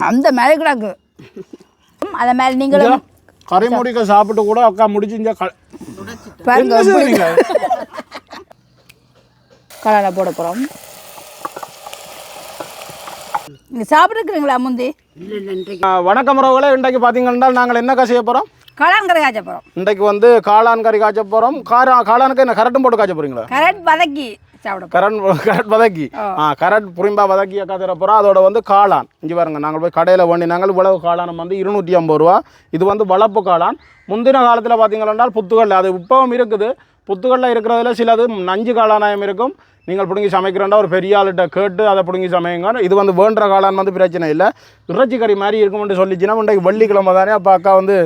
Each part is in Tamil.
அந்த மாதிரி கிடக்கு. அதை மாதிரி நீங்களும் கறி முடிக்க சாப்பிட்டு கூட அக்கா முடிச்சு இங்க க- பாருங்க என்ன செய்றீங்க? கலரில் போட போகிறோம் நீங்கள் சாப்பிட்ருக்குறீங்களா முந்தி? வணக்கம் உறவுகளே. இன்றைக்கு பார்த்தீங்கன்னா நாங்கள் என்ன செய்ய போகிறோம் காய்ச்ச போகிறோம் இன்றைக்கு வந்து காளான் கறி காய்ச்ச போகிறோம் காரா காளானுக்கு என்ன கரட்டும் போட்டு காய்ச்ச போகிறீங்களா வதக்கி. கரண்ட் கரட் வதக்கி. ஆ. கரட் புரிம்பா வதக்கி தர போகிறோம் அதோட வந்து காளான். இங்கே பாருங்க நாங்கள் போய் கடையில் வேண்டி நாங்கள் இவ்வளவு காளான் வந்து இருநூற்றி ஐம்பது ரூபா. இது வந்து வளர்ப்பு காளான். முந்தின காலத்தில் பார்த்தீங்கன்னா புத்துக்கல்ல. அது இப்பவும் இருக்குது. புத்துக்கல்ல இருக்கிறதுல சிலது நஞ்சு காளானாயம் இருக்கும். நீங்கள் பிடுங்கி சமைக்கிறேன்டா ஒரு பெரிய ஆளுகிட்ட கேட்டு அதை பிடுங்கி சமைங்க இது வந்து வேண்டுற காளான் வந்து பிரச்சனை இல்லை. இறைச்சி கறி மாதிரி இருக்கும்னு சொல்லிச்சுன்னா இன்றைக்கு வெள்ளிக்கிழமை தானே அப்போ அக்கா வந்து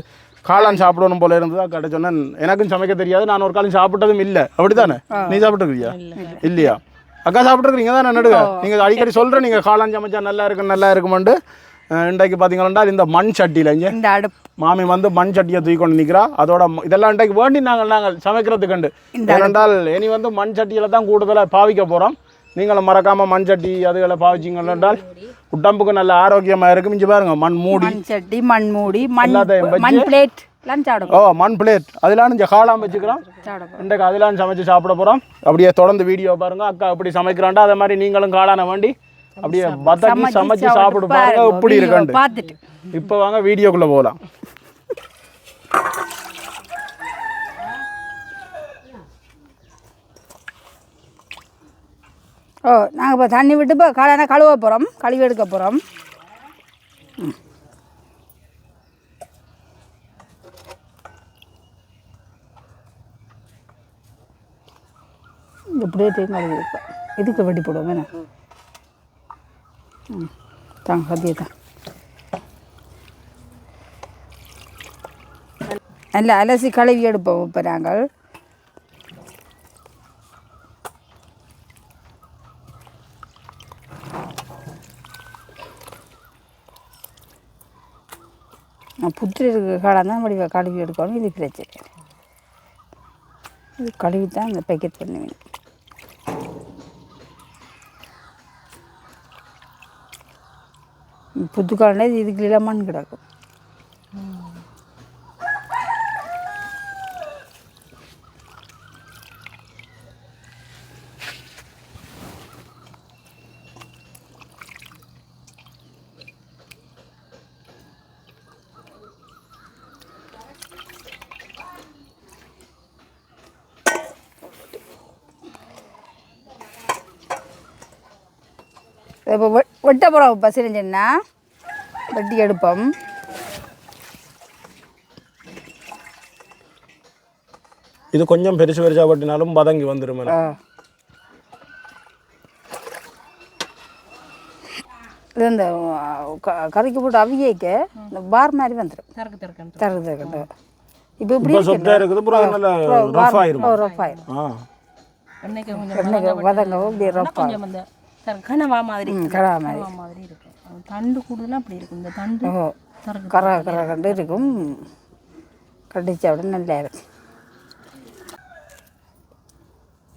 காளான் சாப்பிடணும் போல இருந்தது சொன்னேன். எனக்கும் சமைக்க தெரியாது நான் ஒரு காலம் சாப்பிட்டதும் இல்லை. அப்படித்தானே? நீ சாப்பிட்டுருக்கியா? இல்லையா? அக்கா சாப்பிட்ருக்கீங்க தான் நடுங்க? நீங்கள் அடிக்கடி சொல்கிறேன் நீங்கள் காளான் சமைச்சா நல்லா இருக்கும் நல்லா இருக்குமெண்டு இன்றைக்கு பார்த்தீங்கன்னா இந்த மண் சட்டியில் இங்கே. இந்த அடுப்பு. மாமி வந்து மண் சட்டியை தூக்கி கொண்டு நிற்கிறா அதோட இதெல்லாம் இன்றைக்கு வேண்டி நாங்கள் நாங்கள் சமைக்கிறதுக்கு ஏனென்றால் இனி வந்து மண் சட்டியில் தான் கூடுதலாக பாவிக்க போகிறோம் நீங்களும் மறக்காமல் மண் சட்டி அதுகளை பாவிச்சிங்க என்றால் உடம்புக்கு நல்ல ஆரோக்கியமாக இருக்கும். இங்கே பாருங்க மண் மூடி. மண் சட்டி மண் மூடி மண் மண் பிளேட் ஓ மண் பிளேட் அதெல்லாம் இங்கே காளான் வச்சுக்கிறோம். இன்றைக்கு அதெல்லாம் சமைச்சு சாப்பிட போகிறோம் அப்படியே தொடர்ந்து வீடியோ பாருங்க. அக்கா எப்படி சமைக்கிறாண்டா அதே மாதிரி நீங்களும் காளான வேண்டி அப்படியே வதக்கி சமைச்சு சாப்பிடு பாருங்க. இருக்காண்டு பார்த்துட்டு. இப்போ வாங்க வீடியோக்குள்ளே போகலாம் ஓ நாங்கள் இப்போ தண்ணி விட்டு இப்போ காலையான கழுவ போகிறோம் கழுவி எடுக்க போகிறோம் இப்படியே தேங்காய் இருப்பேன் இதுக்கு வெட்டி போடுவோம் என்ன? ம் தாங்க சத்தியே தான். நல்லா அலசி கழுவி எடுப்போம் இப்போ நாங்கள். இருக்க காலம் தான் வடிவ கழுவி எடுக்கணும். இது பிரச்சனை இது கழுவி தான் இந்த பேக்கெட் பண்ணுவேன். புத்து காலனே இது இதுக்கு இளமண் கிடக்கும். இப்போ வெட்ட போகிறோம் இப்போ சிரிஞ்சுன்னா வெட்டி எடுப்போம். இது கொஞ்சம் பெருசு பெருசாக பட்டினாலும் வதங்கி வந்துடும். இது இந்த ஆ, க- கறிக்கு போட்டு அவியக்க இந்த பார் மாதிரி வந்துடும் திறக்கு தருது இப்போ இப்படி இருக்குது அப்புறம் நல்ல ரஃப் ஆயிரும். ரஃப் ஆயிரும். ஆ. எண்ணெய்க்கு வதங்கவும் இப்படி ரஃப் திறக்கு கனவா மாதிரி ம் கடா மாதிரி கனவா மாதிரி. இருக்கும். தண்டு கூடுதலாக அப்படி இருக்கும். இந்த தண்டு கரை கரை கண்டு இருக்கும். கடிச்சா விட நல்லா இருக்கும்.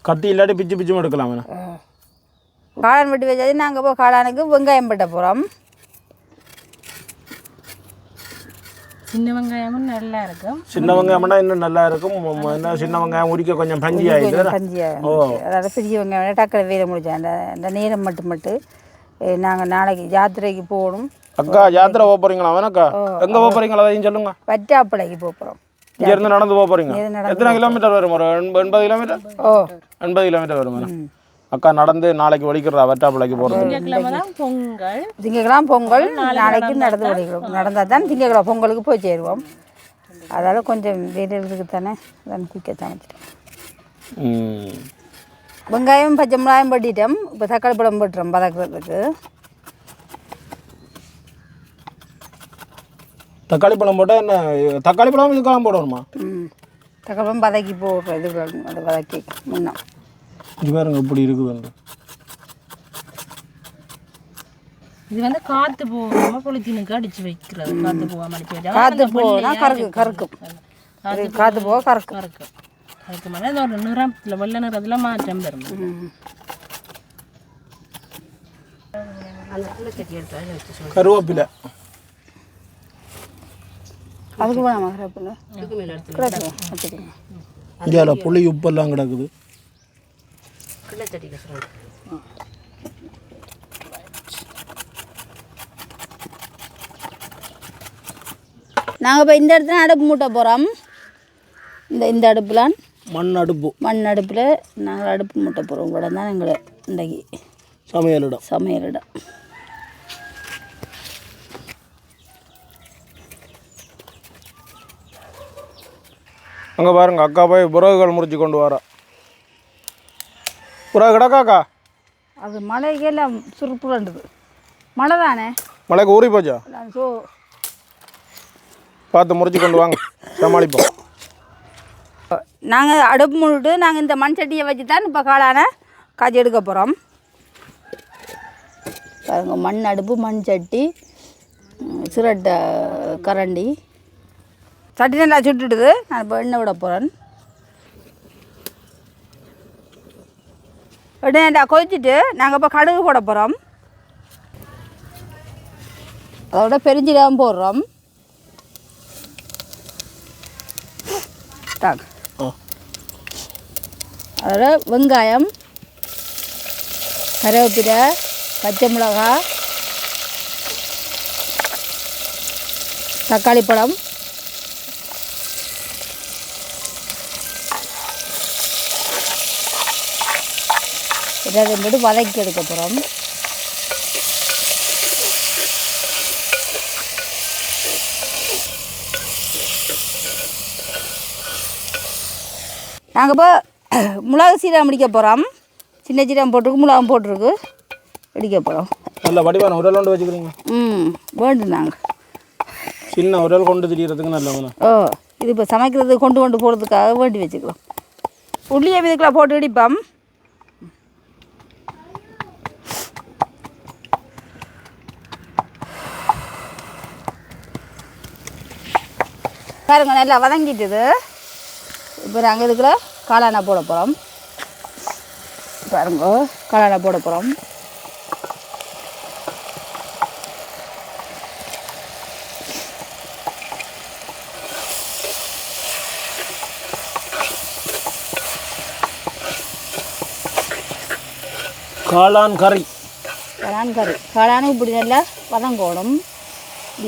கத்தி இல்லாட்டி பிச்சு பிச்சும் எடுக்கலாம் காளான் வெட்டி வச்சாச்சு. நாங்கள் போய் காளானுக்கு வெங்காயம் வெட்ட போகிறோம் சின்ன வெங்காயமும் நல்லா இருக்கும். சின்ன வெங்காயம்னா இன்னும் நல்லா இருக்கும். என்ன சின்ன வெங்காயம் உரிக்க கொஞ்சம் பஞ்சி ஆயிடுது கஞ்சியாக அதாவது பெரிய வெங்காயம் டக்குனு வேலை முடிச்சேன் அந்த அந்த நேரம் மட்டும் மட்டும் நாங்கள் நாளைக்கு யாத்திரைக்கு போகணும். அக்கா யாத்திரை போக போறீங்களா? வேணாக்கா. எங்க போக போறீங்களா? அதையும் சொல்லுங்க. வட்டாப்பிளைக்கு போக போகிறோம் இங்க இருந்து நடந்து போக போறீங்க? எத்தனை கிலோமீட்டர் வரும்? ஒரு எண்ப- எண்பது கிலோமீட்டர்? ஓ. எண்பது கிலோமீட்டர் வரும். வேணா அக்கா நடந்து நாளைக்கு வலிக்கிறா வெட்டாப்பிள்ளைக்கு போறது. திங்கக்கிழமை தான் பொங்கல். திங்கக்கிழமை பொங்கல் நாளைக்கு நடந்து வடிக்கிறோம் நடந்தால் தான் திங்கக்கிழமை பொங்கலுக்கு போய் சேருவோம். அதால் கொஞ்சம் இருக்குது தானே அதான் குயிக்க சமைச்சிட்டோம் ம். வெங்காயம் பச்சை மிளகாயம் பட்டிட்டோம் இப்போ தக்காளி பழம் போட்டுறோம் பதக்கிறதுக்கு தக்காளி பழம் போட்டால் என்ன? தக்காளி பழம் இதுக்கெல்லாம் போடணுமா? ம். தக்காளி பழம் வதக்கி போடுறோம். இது அதை வதக்கி முன்னம். இது பாருங்க இப்படி இருக்குதுண்டு இது வந்து காத்து போகாம பொலித்தீனுக்கு அடிச்சு வைக்கிறது. காத்து போகாம அடிச்சு காற்று அந்த போனா கறக்கு. கறக்கும். காத்து போக கறக்கும். கறக்கு அதுக்கு மேலே இந்த ஒரு நிறத்தில் வெள்ளை நிறத்தில் மாற்றம் வரும். ம். அந்த குள்ளச்சட்டி எடுத்து அதில் வச்சு சொல்லு கருவேப்பிலை அதுக்கு வேணாமா கருவேப்பிலை புளி உப்பெல்லாம் கிடக்குது. குள்ளச்சட்டியில் சொல்லு நாங்கள் இப்போ இந்த இடத்துல அடுப்பு மூட்ட போகிறோம் இந்த இந்த அடுப்புல மண் அடுப்பு. மண் அடுப்பில் நாங்கள் அடுப்பு மூட்ட போகிறோம் கூட தான் எங்களை இன்றைக்கி சமையலிடம். சமையலிடம். அங்கே பாருங்க அக்கா போய் புறகுகள் முறிச்சு கொண்டு வரா. புறகு கிடக்காக்கா அது மழைக்கெல்லாம் சுருப்புலண்டுது மழை தானே மலைக்கு ஊறி போச்சா? ஸோ பார்த்து முறிச்சு கொண்டு வாங்க சமாளிப்போம். நாங்கள் அடுப்பு மூட்டு நாங்கள் இந்த மண் சட்டியை வச்சு தான் இப்போ காளான காய்ச்சி எடுக்க போகிறோம் பாருங்க மண் அடுப்பு மண் சட்டி சிரட்டை கரண்டி. சட்டி நல்லா சுட்டுடுது. நான் இப்போ எண்ணெய் விட போகிறேன் நல்லா கொதிச்சுட்டு நாங்கள் இப்போ கடுகு போட போகிறோம் அதோட பெருஞ்சீரகம் போடுறோம். தாங்க. அதோட வெங்காயம் கருவேப்பிலை பச்சை மிளகாய் தக்காளி பழம். எல்லாத்தையும் போட்டு வதக்கி எடுக்க போகிறோம் நாங்கள் இப்போ மிளகு சீரகம் அடிக்க போகிறோம் சின்ன சீரகம் போட்டிருக்கு மிளகம் போட்டிருக்கு. அடிக்க போகிறோம் நல்ல வடிவான உரல் கொண்டு வச்சுக்கிறீங்க. ம் வேண்டும் நாங்கள் சின்ன உரல் கொண்டு திடீரத்துக்கு நல்ல ஓ இது இப்போ சமைக்கிறது கொண்டு கொண்டு போகிறதுக்காக வேண்டி வச்சுக்கலாம் உள்ளியை இதுக்குள்ள போட்டு இடிப்போம். பாருங்க நல்லா வதங்கிட்டுது. இப்போ நாங்கள் இதுக்குள்ள காளானை போட போகிறோம் பாருங்க காளானை போட போகிறோம் காளான் கறி. காளான் கறி. காளானும் இப்படி நல்லா வதங்கணும்.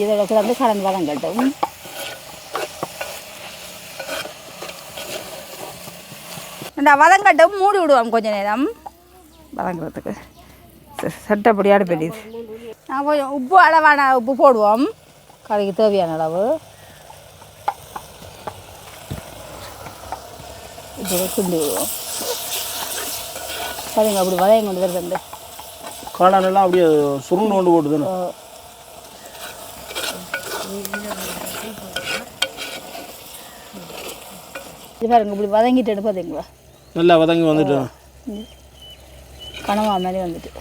இதோட கிடந்து கலந்து வதங்கட்டும். நல்லா வதங்கட்டும். மூடி விடுவோம் கொஞ்ச நேரம். வதங்குறதுக்கு. ச- சட்டப்படி அடுப்பெரியுது நான் கொஞ்சம் உப்பு அளவான உப்பு போடுவோம். கறிக்கு தேவையான அளவு. இப்போ கிண்டி விடுவோம். சரிங்க அப்படி வதங்க கொண்டு வருதுண்டு. காளான் எல்லாம் அப்படியே சுருண்டு கொண்டு போட்டுதுன்னு. இது பாருங்க இப்படி வதங்கிட்டு பார்த்தீங்களா நல்லா வதங்கி வந்துட்டு. கனவா மாதிரி வந்துட்டு.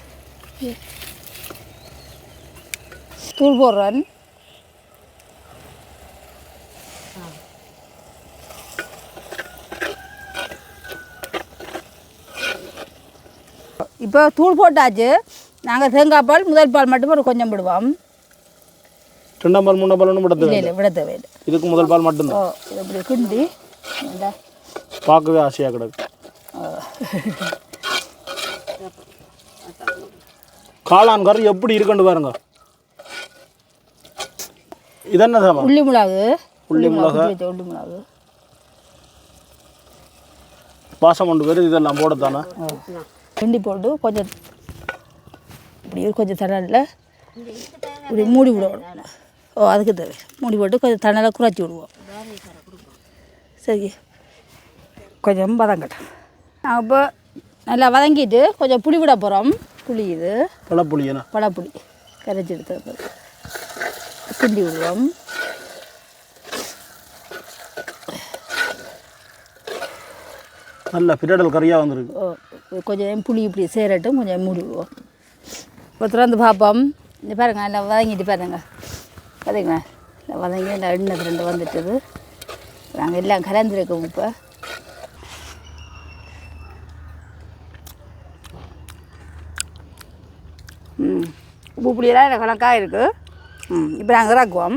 தூள் போடுறேன் இப்போ தூள் போட்டாச்சு. நாங்கள் தேங்காய் பால் முதல் பால் மட்டும் ஒரு கொஞ்சம் விடுவோம் ரெண்டாம் பால் மூணாம் பால் ஒன்றும் இல்லை படுத்து இல்லை விட தேவையில்லை. இதுக்கு முதல் பால் மட்டும்தான். இப்படி கிண்டி பார்க்கவே ஆசையாக கிடக்கு. காளான் கறி எப்படி இருக்குன்னு பாருங்க. இது என்ன சாமா உள்ளி மிளகு. உள்ளி மிளகு. உள்ளி மிளகு. பாசம் கொண்டு வருது இதெல்லாம் போடத்தானே? கிண்டி போட்டு கொஞ்சம் இப்படி கொஞ்சம் தணலில் இப்படி மூடி விடுவோம் ஓ அதுக்கு தேவை. மூடி போட்டு கொஞ்சம் தணலை குறைச்சி விடுவோம். சரி. கொஞ்சம் வதங்கட்டும் நான் இப்போ நல்லா வதங்கிட்டு கொஞ்சம் புளி விட போகிறோம் புளி இது. பழப்புளி என்ன பழப்புளி. கரைச்சி எடுத்து கிண்டி விடுவோம். நல்ல பிரடல் கறியாக வந்திருக்கு. ஓ, கொஞ்சம் புளி இப்படி சேரட்டும் கொஞ்சம் மூடி விடுவோம் இப்போ திறந்து பார்ப்போம். இந்த பாருங்க நல்லா வதங்கிட்டு பாருங்க. பார்த்தீங்களா நல்லா வதங்கி நல்லா எண்ணெய் ரெண்டு வந்துட்டுது. நாங்கள் எல்லாம் கலந்துருக்கோம் இப்போ. உப்பு புளியெல்லாம் எனக்கு கணக்காக இருக்குது ம் இப்போ நாங்கள் இறக்குவோம்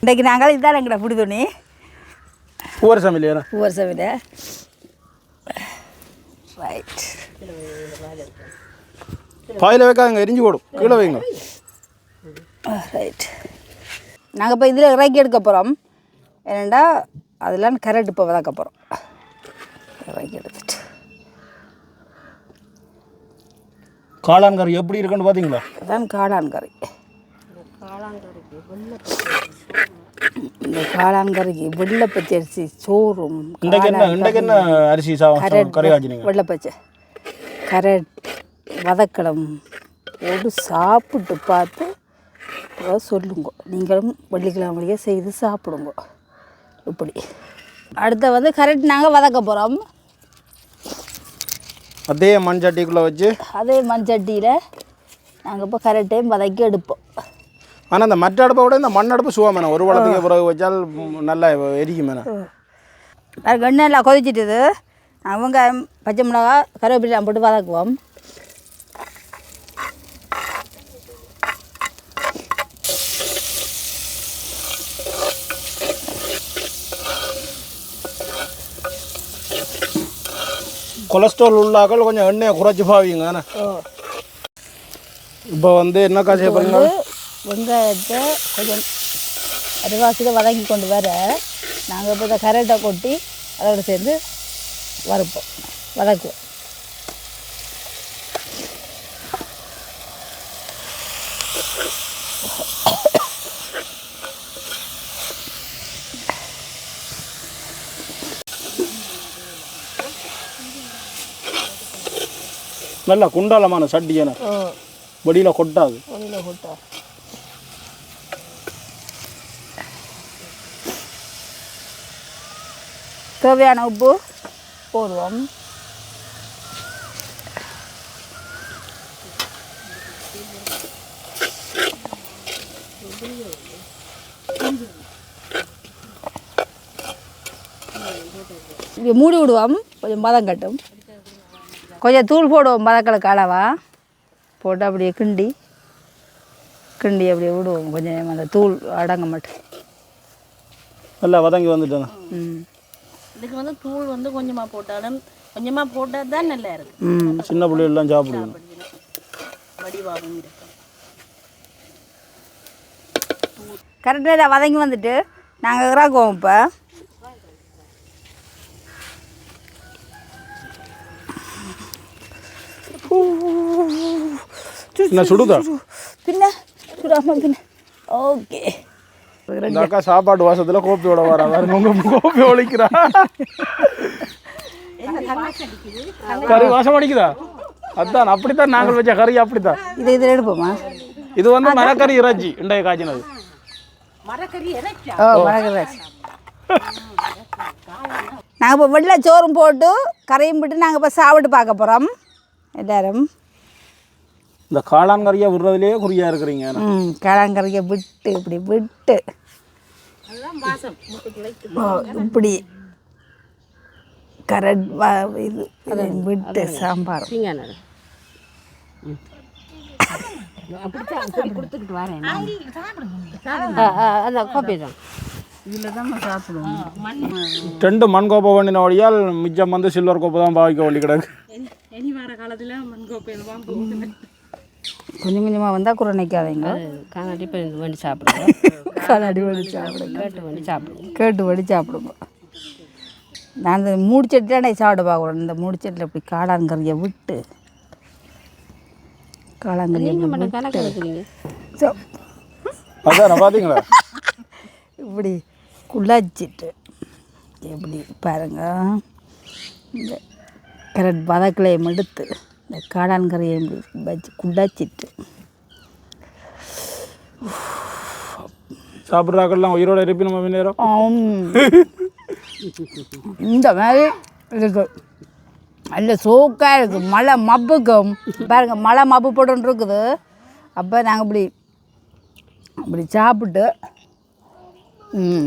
இன்றைக்கு நாங்கள் இதுதான் எங்கள்ட பிடி துணி. ஒவ்வொரு சமையல் ஒவ்வொரு சமையல. ரைட் பாயில் வைக்காதுங்க எரிஞ்சு போடும். கீழே வைங்க. ரைட் நாங்கள் இப்போ இதில் இறக்கி எடுக்க போகிறோம் ஏனண்டா அதெல்லாம் கரெக்ட் இப்போ வதக்க போகிறோம் இறக்கி எடுத்துட்டு. காளான் கறி எப்படி இருக்குன்னு பார்த்தீங்களா அதான் காளான் கறி இந்த காளான் கறிக்கு வெள்ளை பச்சரிசி சோறும் இன்றைக்கு என்ன இன்றைக்கு என்ன அரிசி கறி ஆச்சுனீங்க வெள்ளை பச்சை கரட் வதக்கடம் போட்டு சாப்பிட்டு பார்த்து சொல்லுங்க. நீங்களும் வெள்ளிக்கிழமையே செய்து சாப்பிடுங்க. இப்படி. அடுத்த வந்து கரெக்ட் நாங்கள் வதக்க போகிறோம் அதே மண் சட்டிக்குள்ளே வச்சு? அதே மண்சட்டியில் நாங்கள் இப்போ கரெக்டையும் வதக்கி எடுப்போம். ஆனால் இந்த மற்ற அடுப்பை விட இந்த மண் அடுப்பு சுவாமேன ஒரு வளத்துக்கு பிறகு வச்சால் நல்லா எரிக்கும் மேடம். அதுக்கு எண்ணெய் எல்லாம் கொதிச்சிட்டுது வெங்காயம் பச்சை மிளகா கருவேப்பிலை போட்டு வதக்குவோம். கொலஸ்ட்ரால் உள்ளாக்கள் கொஞ்சம் எண்ணெயை குறைச்சி பாவீங்க. ஆனால் இப்போ வந்து என்ன காசு வந்து வெங்காயத்தை கொஞ்சம் அரைவாசியில் வதங்கி கொண்டு வர நாங்கள் இப்போ இந்த கரெக்டாக கொட்டி அதோட சேர்ந்து வறுப்போம். வதக்குவோம். நல்ல குண்டாலமான சட்டி என ஓ வெளியில் கொட்டாது கொட்டா தேவையான உப்பு போடுவோம் மூடி விடுவோம் கொஞ்சம் மதம் கட்டும் கொஞ்சம் தூள் போடுவோம் மதக்களுக்கு அளவா போட்டு அப்படியே கிண்டி கிண்டி அப்படியே விடுவோம். கொஞ்சம் அந்த தூள் அடங்க மாட்டேன். நல்லா வதங்கி வந்துட்டேன். ம். இதுக்கு வந்து தூள் வந்து கொஞ்சமாக போட்டாலும் கொஞ்சமாக போட்டால் தான் நல்லா இருக்கு ம். சின்ன பிள்ளைகள்லாம் சாப்பிடுவோம். வடிவாகவும் இருக்கும். கரெக்டாக வதங்கி வந்துட்டு நாங்கள் இறாக்குவோம் இப்போ. என்ன சுடுதா பின்ன சுடாமல் பின்ன ஓகே இந்த அக்கா சாப்பாட்டு வாசத்தில் கோப்பியோட வரா வேறு உங்க கோப்பி ஒழிக்கிறா கறி வாசம் அடிக்குதா அதான் அப்படித்தான் நாங்கள் வச்ச கறி அப்படித்தான் இதை இதில் எடுப்போமா இது வந்து மரக்கறி இறைச்சி இன்றைய காய்ச்சினது நாங்கள் இப்போ வெள்ளை சோறும் போட்டு கரையும் போட்டு நாங்கள் இப்போ சாப்பிட்டு பார்க்க போகிறோம் எல்லாரும் இந்த காளான் கறியை விடுறதுலேயே குறியா இருக்கிறீங்க ம் கிழங்கறியை விட்டு இப்படி விட்டு இப்படி கரட் வ- இது அதை விட்டு சாம்பார் ரெண்டு மண் கோப்பை பண்ணின வழியால் மிச்சம் வந்து சில்வர் கோப்பை தான் பாவிக்க வேண்டி கிடக்கு இனி வர காலத்தில் தான் போகுது கொஞ்சம் கொஞ்சமாக வந்தால் குறை நிற்காதீங்க கண்ணாடி இப்போ வண்டி சாப்பிடுங்க. கண்ணாடி வடி சாப்பிடுங்க. கேட்டு வண்டி சாப்பிடுங்க. கேட்டு வடி சாப்பிடுங்க. நான் இந்த மூடிச்சட்டில் நான் சாப்பிட பார்க்குறேன் இந்த மூடிச்சட்டில் இப்படி காளாங்கறியை விட்டு காளாங்கறியை விட்டு. அதான் பார்த்தீங்களா இப்படி குழச்சிட்டு எப்படி பாருங்க. இந்த கரட் வதக்கலையும் எடுத்து இந்த காளான் கறியை வச்சு குழச்சிட்டு சாப்பிட்றாக்கெல்லாம் உயிரோட இருப்பி நம்ம நேரம். இந்த மாதிரி இருக்கு. நல்ல சோக்காக இருக்குது மழை மப்புக்கும். பாருங்க மழை மப்பு போட்டுன்னு இருக்குது. அப்போ நாங்கள் இப்படி அப்படி சாப்பிட்டு ம்.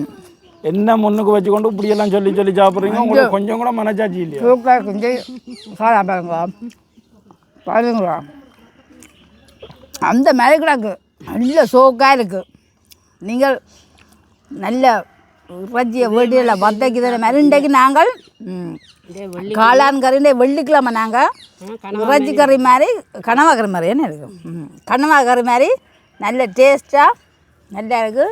என்ன முன்னுக்கு வச்சுக்கொண்டு இப்படியெல்லாம் சொல்லி சொல்லி சாப்பிட்றீங்க? உங்களுக்கு கொஞ்சம் கூட மனச்சாட்சி இல்லையா? சூப்பராக கொஞ்சம். சாதா பாருங்க. பாருங்களா அந்த மாதிரி கிடக்கு. நல்ல சோக்காக இருக்குது நீங்கள் நல்ல இறைச்சியை வீட்டில் வதக்கிற மாதிரி இன்றைக்கு நாங்கள் காளான் கறி இந்த வெள்ளிக்கிழமை நாங்கள் இறைச்சி கறி மாதிரி கனவா கறி மாதிரி என்ன இருக்கும் கனவா கறி மாதிரி நல்ல டேஸ்ட்டாக நல்லா இருக்குது.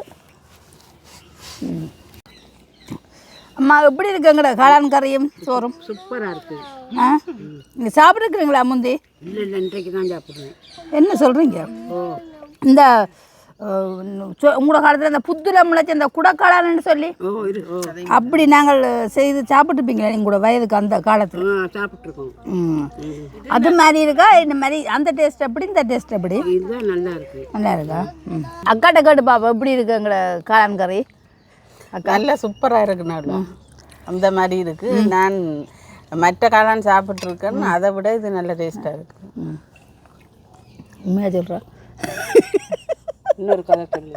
அம்மா எப்படி இருக்குங்கடா காளான் கறியும் சோறும்? சூப்பராக இருக்குது ஆ? நீங்கள் சாப்பிட்ருக்குறீங்களா முந்தி? இல்லை இல்லை இன்றைக்கு தான் சாப்பிட்றேன் என்ன சொல்கிறீங்க இந்த உங்களோட காலத்தில் இந்த புத்துல முளைச்ச இந்த குடக்காளான்னு சொல்லி? அப்படி நாங்கள் செய்து சாப்பிட்டுப்பீங்களா உங்களோட வயதுக்கு அந்த காலத்தில்? சாப்பிட்ருக்கோம் அது மாதிரி இருக்கா? இந்த மாதிரி அந்த டேஸ்ட் எப்படி இந்த டேஸ்ட் எப்படி? நல்லா இருக்கு. நல்லா இருக்கா? அக்காட்ட கேட்டு பாப்பா எப்படி இருக்கு எங்களோட காளான் கறி? நல்ல சூப்பராக இருக்கு நல்லா அந்த மாதிரி இருக்கு. நான் மற்ற காளான் சாப்பிட்ருக்கேன் அதை விட இது நல்ல டேஸ்ட்டாக இருக்கு. உண்மையாக சொல்கிறேன் இன்னொரு கதை சொல்லு.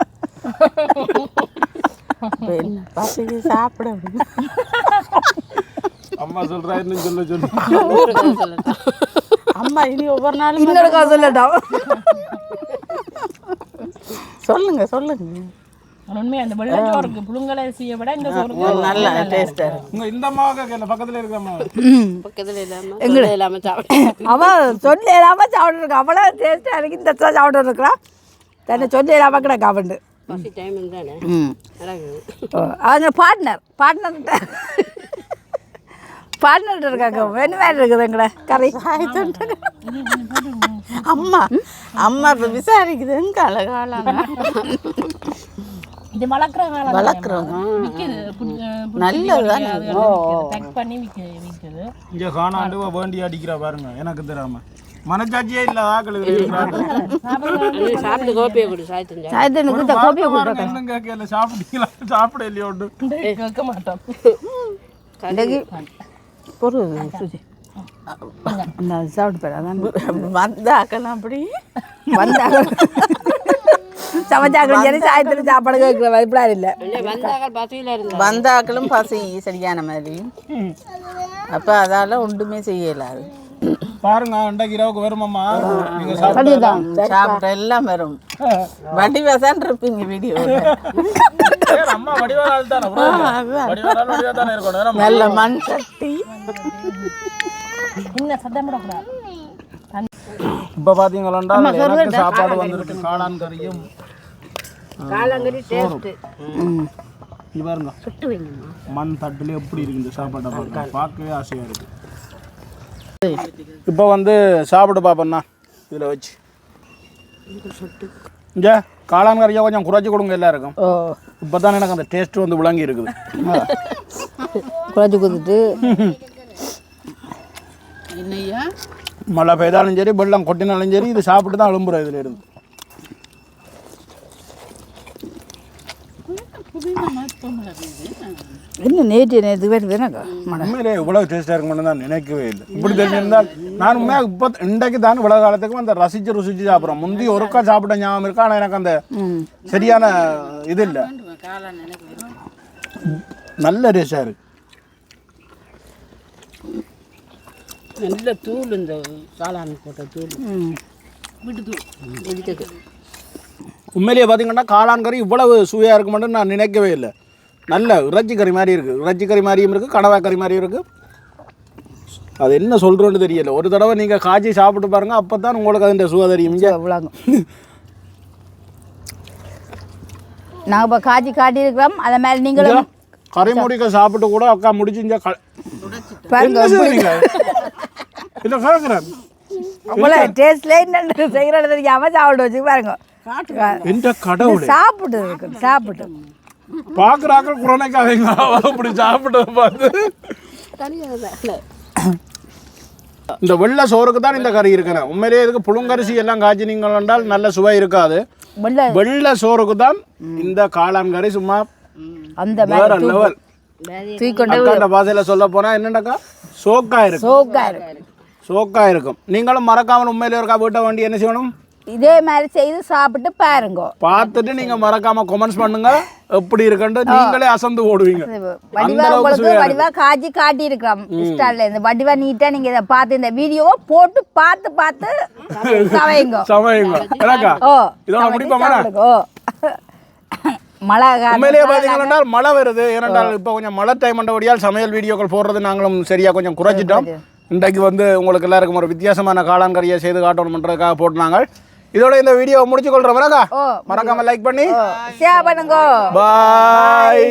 பசிக்கு சாப்பிட. அம்மா சொல்கிறா இன்னும் சொல்ல சொல்லு. கதை சொல்லட்டா அம்மா இனி ஒவ்வொரு நாளும் இன்னொரு காசு சொல்லட்டும் சொல்லுங்க சொல்லுங்க. உண்மையாக அந்த வெள்ளச்சோறுக்கு புழுங்கலை செய்ய விட இந்த சோறுக்கு நல்ல டேஸ்ட்டாக இருக்கு. இந்த அம்மாவுக்கு கேட்கல பக்கத்தில் இருக்கிற அம்மா பக்கத்தில் இல்லாமல் எங்களை இல்லாமல் சாப்பிட்டு அவள் சொல்லி இல்லாமல் சாப்பிட்டுருக்கா. அவ்வளோ டேஸ்ட்டாக இருக்கு. இந்த சாப்பிட்டு இருக்கிறா தன்னை சொல்லி இல்லாமல் கிடக்கு அவண்டு அவங்க பார்ட்னர் பார்ட்னர்கிட்ட பார்ட்னர்கிட்ட இருக்காங்க வெண்ணு வேறு இருக்குதுங்களே கறி? அம்மா. அம்மா இப்போ விசாரிக்குதுங்க கால காளான் இது வளர்க்குற காலம் வளர்க்குறோம் விற்கிது நல்லதுதானே பேக் பண்ணி விற்க விற்குது இங்கே காணாண்டு வேண்டி அடிக்கிறா பாருங்க எனக்கு தெரியாம மனச்சாட்சியே இல்லை ஆக்கள் இருக்கிறாங்க அது சாப்பிட்டு கோப்பியை கொடு சாய்த்தஞ்சா சாயத்தனுக்கு கொடுத்த கோப்பியை இன்னும் கேட்கல சாப்பிட்டீங்களா சாப்பிட இல்லையோண்டு கேட்க மாட்டோம் பொருள் சுஜி நான் சாப்பிட்டு போயிடா அதான் வந்தாக்கலாம் அப்படி வந்தாங்க சமைச்சாக்களும் சரி சாயத்தில் சாப்பாடு கேட்குற வைப்படாது இல்லை வந்தாக்களும் பசி சரியான மாதிரி அப்போ அதால் ஒன்றுமே செய்யலாது பாருங்க இன்றைக்கு இரவுக்கு வருமாம்மா நீங்க சாப்பிட்டு எல்லாம் வரும் வடிவதான் இருப்பீங்க வீடியோ அம்மா வடிவாள் தானே இருக்கணும் நல்ல மண் சட்டி இன்னும் சத்தம் போடக்கூடாது இப்போ பார்த்தீங்களா எனக்கு சாப்பாடு வந்துருக்கு காளான் கறியும் காலங்கறி டேஸ்ட்டு ம். இது பாருங்க. சுட்டு வைங்கம்மா. மண் தட்டுல எப்படி இருக்கு இந்த சாப்பாட்டை பார்க்க பார்க்கவே ஆசையாக இருக்கு. இப்போ வந்து சாப்பிட்டு பார்ப்போண்ணா இதில் வச்சு. இங்கே காளான் கறியை கொஞ்சம் குறைச்சி கொடுங்க எல்லாருக்கும். ஓ. இப்போ தான் எனக்கு அந்த டேஸ்ட் வந்து விளங்கி இருக்குது. குழச்சி கொடுத்துட்டு. மழை பெய்தாலும் சரி வெள்ளம் கொட்டினாலும் சரி இது சாப்பிட்டு தான் எழும்புறோம் இதில் இருந்து என்ன நேற்று நேற்று பேர் வேணாக்கா உண்மையிலே இவ்வளோ டேஸ்ட்டாக இருக்கும்னு தான் நினைக்கவே இல்லை. இப்படி தெரிஞ்சிருந்தால் நான் உண்மையாக இப்போ இன்றைக்கு தான் இவ்வளோ காலத்துக்கு அந்த ரசித்து ருசிச்சு சாப்பிட்றோம். முந்தி ஒருக்கா சாப்பிட்ட ஞாபகம் இருக்கா? ஆனால் எனக்கு அந்த சரியான இது இல்லை. நல்ல டேஸ்டாக இருக்கு. நல்ல தூள் இந்த காளான் போட்ட தூள். விட்டு தூள். உண்மையிலேயே பார்த்தீங்கன்னா காளான் கறி இவ்வளவு சுவையாக இருக்குமென்னு நான் நினைக்கவே இல்லை. நல்ல இறைச்சி கறி மாதிரி இருக்குது இறைச்சி கறி மாதிரியும் இருக்குது கடவா கறி மாதிரியும் இருக்குது அது என்ன சொல்கிறோன்னு தெரியல. ஒரு தடவை நீங்கள் காய்ச்சி சாப்பிட்டு பாருங்க அப்போ தான் உங்களுக்கு அதோட சுவை தெரியும். இங்க அவ்வளோங்க நாங்கள் இப்போ காய்ச்சி காட்டியிருக்கிறோம். அதை மாதிரி நீங்களும் கறி முடிக்க சாப்பிட்டு கூட அக்கா முடிச்சு? இல்லை கேட்குறேன் அவ்வளோ டேஸ்ட்ல என்ன செய்கிறது தெரியாமல் சாப்பிட்டு வச்சு பாருங்க. சாப்பிட்டு சாப்பிட்டு. பார்க்குறாக்க குரணைக்காதீங்க அப்படி சாப்பிட்டதை பார்த்து. இந்த வெள்ளை சோறுக்கு தான் இந்த கறி இருக்கிறேன் உண்மையிலேயே இதுக்கு புழுங்கரிசி எல்லாம் காய்ச்சினீங்கள் என்றால் நல்ல சுவை இருக்காது. வெள்ளை. சோறுக்கு தான் இந்த காளான் கறி சும்மா அந்த வேற லெவல் தூக்கி கொண்டு அக்காண்ட பாசையில் சொல்ல போனால் என்னடாக்கா சோக்கா இருக்கும் சோக்கா இருக்கு. சோக்கா இருக்கும். நீங்களும் மறக்காமல் உண்மையிலே இருக்கா? வீட்டை வண்டி என்ன செய்யணும்? இதே மாதிரி செய்து சாப்பிட்டு பாருங்க. பார்த்துட்டு நீங்க மறக்காம கமெண்ட்ஸ் பண்ணுங்க. எப்படி இருக்குன்ட்டு நீங்களே அசந்து ஓடுவீங்க. வடிவா உங்களுக்கு வடிவா காய்ச்சி காட்டி இருக்கிறோம் இன்ஸ்டால இந்த வடிவா நீட்டா நீங்க இதை பார்த்து இந்த வீடியோவை போட்டு பார்த்து பார்த்து சமைங்க சமையுங்க. எனக்கா இதோட முடிப்போமா மழை உண்மையிலேயே பார்த்தீங்கன்னா மழை வருது. ஏனென்றால் இப்போ கொஞ்சம் மழை டைம் வழியால் சமையல் வீடியோக்கள் போடுறது நாங்களும் சரியாக கொஞ்சம் குறைச்சிட்டோம் இன்றைக்கு வந்து உங்களுக்கு எல்லாருக்கும் ஒரு வித்தியாசமான காளாங்கறியை செய்து காட்டணுன்றதுக்காக போட்டுனாங்க இதோட இந்த வீடியோவை முடிச்சு கொள்றோம் ஓ. மறக்காம லைக் பண்ணி. ஷேர் பண்ணுங்க. பாய்